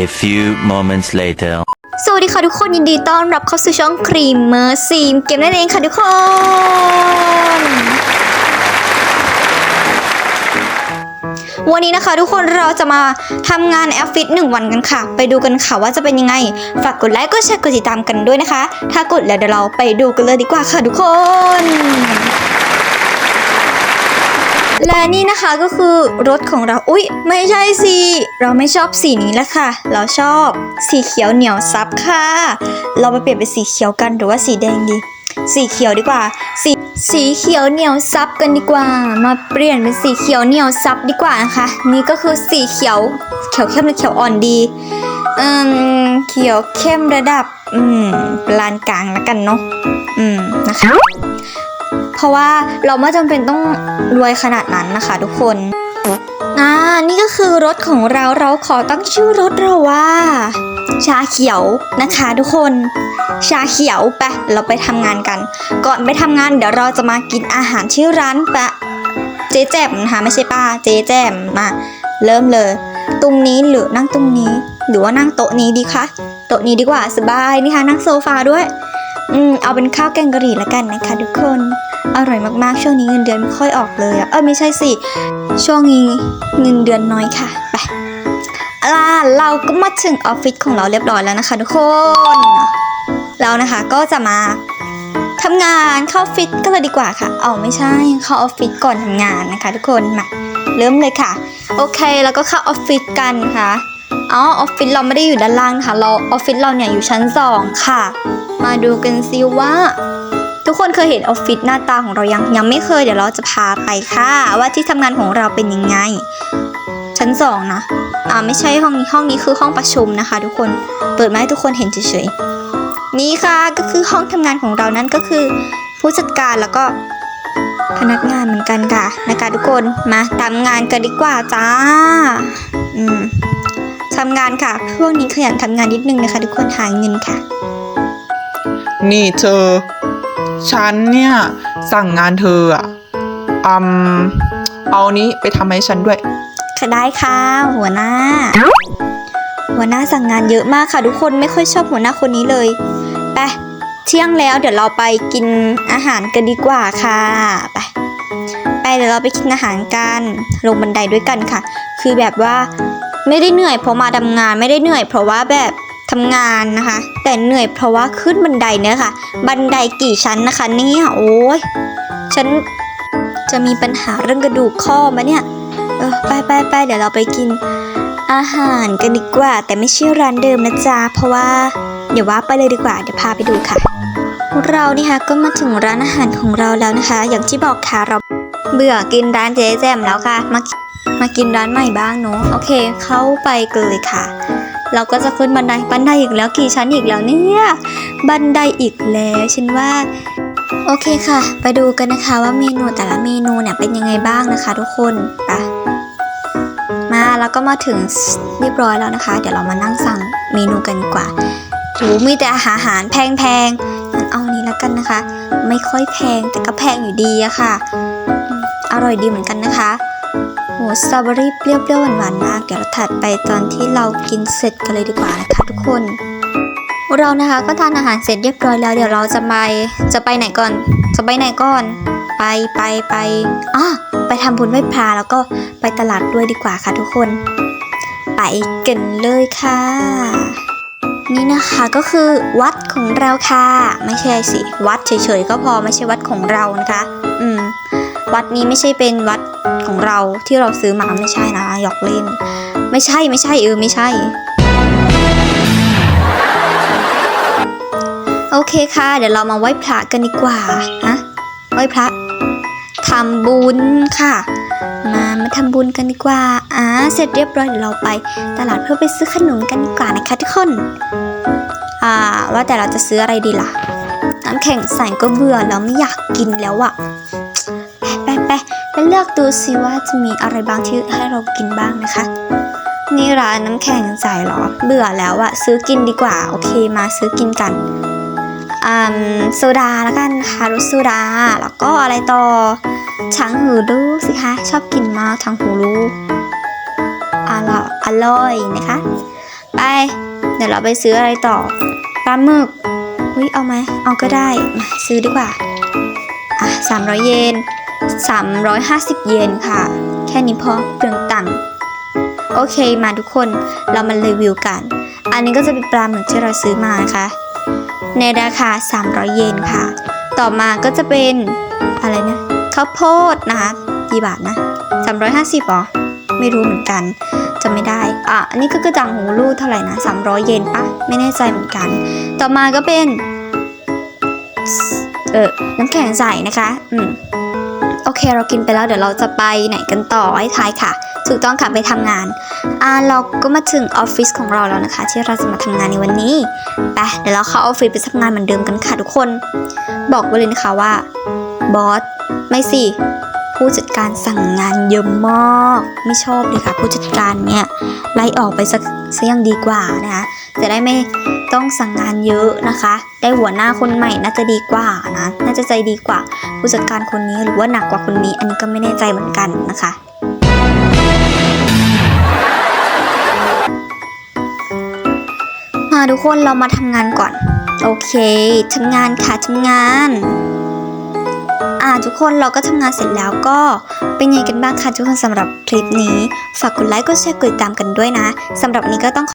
A few moments later. สวัสดีค่ะทุกคนยินดีต้อนรับเข้าสู่ช่องครีมเมอร์ซีมเกมนั่นเองค่ะทุกคน วันนี้นะคะทุกคนเราจะมาทำงานแอฟฟิตหนึ่งวันกันค่ะ ไปดูกันค่ะว่าจะเป็นยังไง ฝากกดไลค์กดแชร์กดติดตามกันด้วยนะคะ ถ้ากดแล้วเดี๋ยวเราไปดูกันเลยดีกว่าค่ะทุกคน และนี่นะคะก็คือรถของเรา อุ๊ย ไม่ใช่สิ เราไม่ชอบสีนี้ละค่ะ เราชอบสีเขียวเหนียวซับค่ะ เราไปเปลี่ยนเป็นสีเขียวกันหรือว่าสีแดงดี สีเขียวดีกว่า สีสีเขียวเหนียวซับกันดีกว่า มาเปลี่ยนเป็นสีเขียวเหนียวซับดีกว่านะคะ นี่ก็คือสีเขียว เขียวเข้มหรือเขียวอ่อนดี อืม เขียวเข้มระดับ อืม ปานกลางแล้วกันเนาะ อืม นะคะ เพราะว่าเราไม่จำเป็นต้องรวยขนาดนั้นนะคะ ทุกคนอ่านี่ก็คือรถของเราเราขอตั้งชื่อรถเราว่า ชาเขียวนะคะทุกคน ชาเขียวไปะเราไปทำงานกัน ก่อนไปทำงานเดี๋ยวเราจะมากินอาหารที่ร้านปะเจ๊แจ่มนะคะไม่ใช่ป้าเจ๊แจ่มมาเริ่มเลย ตรงนี้หรือนั่งตรงนี้ หรือว่านั่งโต๊ะนี้ดีคะโต๊ะนี้ดีกว่าสบายนี่คะนั่งโซฟาด้วย อืมเอาเป็นข้าวแกงกะหรี่ละกันนะคะทุกคน อร่อยมากๆ ช่วงนี้เงินเดือนไม่ค่อยออกเลยอะเออไม่ใช่สิ ช่วงนี้เงินเดือนน้อยค่ะ ไปล่ะเราก็มาถึงออฟฟิศของเราเรียบร้อยแล้วนะคะทุกคน เรานะคะก็จะมาทำงานเข้าออฟฟิศก็เลยดีกว่าค่ะ เอาไม่ใช่เข้าออฟฟิศก่อนทำงานนะคะ ทุกคนมาเริ่มเลยค่ะ โอเคแล้วก็เข้าออฟฟิศกันค่ะอ๋อออฟฟิศเราไม่ได้อยู่ด้านล่างนะคะเราออฟฟิศเราเนี่ยอยู่ชั้นสองค่ะ มาดูกันซิว่า ทุกคนเคยเห็นออฟฟิศหน้าตาของเรายังยังไม่เคยเดี๋ยวเราจะพาไปค่ะ ว่าที่ทำงานของเราเป็นยังไง ชั้นสองนะอ่าไม่ใช่ห้องนี้ห้องนี้คือห้องประชุมนะคะ ทุกคนเปิดมาให้ทุกคนเห็นเฉยๆนี่ค่ะก็คือห้องทำงานของเรานั้นก็คือ ผู้จัดการแล้วก็พนักงานเหมือนกันค่ะนะคะทุกคนมาทำงานกันดีกว่าจ้าอืมทำงานค่ะพวกนี้ขยันทำงานนิดนึงนะคะ ทุกคนหาเงินค่ะ นี่เธอ ฉันเนี่ย สั่งงานเธออะอืมเอานี้ไปทำให้ฉันด้วย ค่ะได้ค่ะ หัวหน้า หัวหน้าสั่งงานเยอะมากค่ะ ทุกคนไม่ค่อยชอบหัวหน้าคนนี้เลยไปเที่ยงแล้วเดี๋ยวเราไปกินอาหารกันดีกว่าค่ะไปไปเดี๋ยวเราไปกินอาหารกันลงบันไดด้วยกันค่ะ คือแบบว่าไม่ได้เหนื่อยเพราะมาทำงานไม่ได้เหนื่อยเพราะว่าแบบ ทำงานนะคะ แต่เหนื่อยเพราะว่าขึ้นบันไดเนี่ยค่ะ บันไดกี่ชั้นนะคะเนี่ยโอ้ยฉันจะมีปัญหาเรื่องกระดูกข้อมาเนี่ยเออไปไปไปเดี๋ยวเราไปกิน อาหารกันดีกว่า แต่ไม่ใช่ร้านเดิมนะจ๊ะเพราะว่า เดี๋ยวว่าไปเลยดีกว่าเดี๋ยวพาไปดูค่ะ เรานี่ค่ะก็มาถึงร้านอาหารของเราแล้วนะคะ อย่างที่บอกค่ะเราเบื่อกินร้านเจ๊แจมแล้วค่ะมามากินร้านใหม่บ้างเนาะโอเค เข้าไปกันเลยค่ะ เราก็จะขึ้นบันไดบันไดอีกแล้วกี่ชั้นอีกแล้วเนี่ยบันไดอีกแล้วฉันว่าโอเคค่ะ ไปดูกันนะคะว่าเมนูแต่ละเมนูเนี่ยเป็นยังไงบ้างนะคะ ทุกคนไปมาแล้วก็มาถึงเรียบร้อยแล้วนะคะ เดี๋ยวเรามานั่งสั่งเมนูกันดีกว่าโหมีแต่อาหารหารแพงๆงั้นเอาอันนี้แล้วกันนะคะ ไม่ค่อยแพงแต่ก็แพงอยู่ดีอะค่ะ อร่อยดีเหมือนกันนะคะ สตรอเบอรี่เปรี้ยวๆหวานๆมาก เดี๋ยวเราถัดไปตอนที่เรากินเสร็จกันเลยดีกว่านะคะทุกคน เรานะคะก็ทานอาหารเสร็จเรียบร้อยแล้ว เดี๋ยวเราจะไปจะไปไหนก่อน จะไปไหนก่อน ไปไปไปอะไปทำบุญไหว้พระแล้วก็ไปตลาดด้วยดีกว่าค่ะทุกคน ไปกันเลยค่ะ นี่นะคะก็คือวัดของเราค่ะ ไม่ใช่สิ วัดเฉยๆก็พอไม่ใช่วัดของเรานะคะ วัดนี้ไม่ใช่เป็นวัดของเราที่เราซื้อมาไม่ใช่นะหยอกเล่น ไม่ใช่ไม่ใช่เออไม่ใช่ โอเคค่ะ เดี๋ยวเรามาไหว้พระกันดีกว่าฮะไหว้พระทำบุญค่ะมามาทำบุญกันดีกว่า อ่า เสร็จเรียบร้อยเดี๋ยวเราไป ตลาดเพื่อไปซื้อขนมกันดีกว่านะคะทุกคน อ่า ว่าแต่เราจะซื้ออะไรดีล่ะ น้ำแข็งใส่ก็เบื่อแล้วไม่อยากกินแล้วอะไปไปไปไป เลือกดูสิว่าจะมีอะไรบ้างที่ให้เรากินบ้างนะคะ นี่ร้านน้ำแข็งใส่เหรอ เบื่อแล้วอะซื้อกินดีกว่า โอเคมาซื้อกินกันอืมโซดาแล้วกันค่ะรสโซดา แล้วก็อะไรต่อช้างหูดูสิคะ ชอบกินมากช้างหูรูอร่อยอร่อยนะคะ ไป เดี๋ยวเราไปซื้ออะไรต่อปลาหมึกอุ้ยเอาไหมเอาก็ได้มาซื้อดีกว่า อะ300เยน 350 เยนค่ะ แค่นี้พอเปลืองตังค์โอเคมาทุกคนเรามารีวิวกัน อันนี้ก็จะเป็นปลาหมึกที่เราซื้อมานะคะ ในราคา 300 เยนค่ะ ต่อมาก็จะเป็นอะไรนะข้าวโพดนะคะกี่บาทนะ350หรอไม่รู้เหมือนกันจะไม่ได้ อะ อันนี้ก็กระจังหูรูดเท่าไหร่นะ 300 เยนปะ ไม่แน่ใจเหมือนกัน ต่อมาก็เป็น เออน้ำแข็งใสนะคะ อืม เคเรากินไปแล้วเดี๋ยวเราจะไปไหนกันต่อให้ทายค่ะ ถูกต้องค่ะไปทำงานอ่าเราก็มาถึงออฟฟิศของเราแล้วนะคะ ที่เราจะมาทำงานในวันนี้ไปเดี๋ยวเราเข้าออฟฟิศไปทำงานเหมือนเดิมกันค่ะทุกคน บอกไว้เลยนะคะว่าบอสไม่สิ ผู้จัดการสั่งงานเยอะมาก ไม่ชอบเลยค่ะ ผู้จัดการเนี่ยไล่ออกไปสักซะยังดีกว่านะคะจะได้ไม่ต้องสั่งงานเยอะนะคะ ได้หัวหน้าคนใหม่น่าจะดีกว่านะน่าจะใจดีกว่า ผู้จัดการคนนี้หรือว่าหนักกว่าคนนี้ อันนี้ก็ไม่แน่ใจเหมือนกันนะคะมาทุกคนเรามาทำงานก่อน โอเคทำงานค่ะทำงาน อ่าทุกคนเราก็ทำงานเสร็จแล้วก็เป็นยังไงกันบ้างคะทุกคนสำหรับคลิปนี้ ฝากกดไลค์กดแชร์กดติดตามกันด้วยนะสำหรับวันนี้ก็ต้อง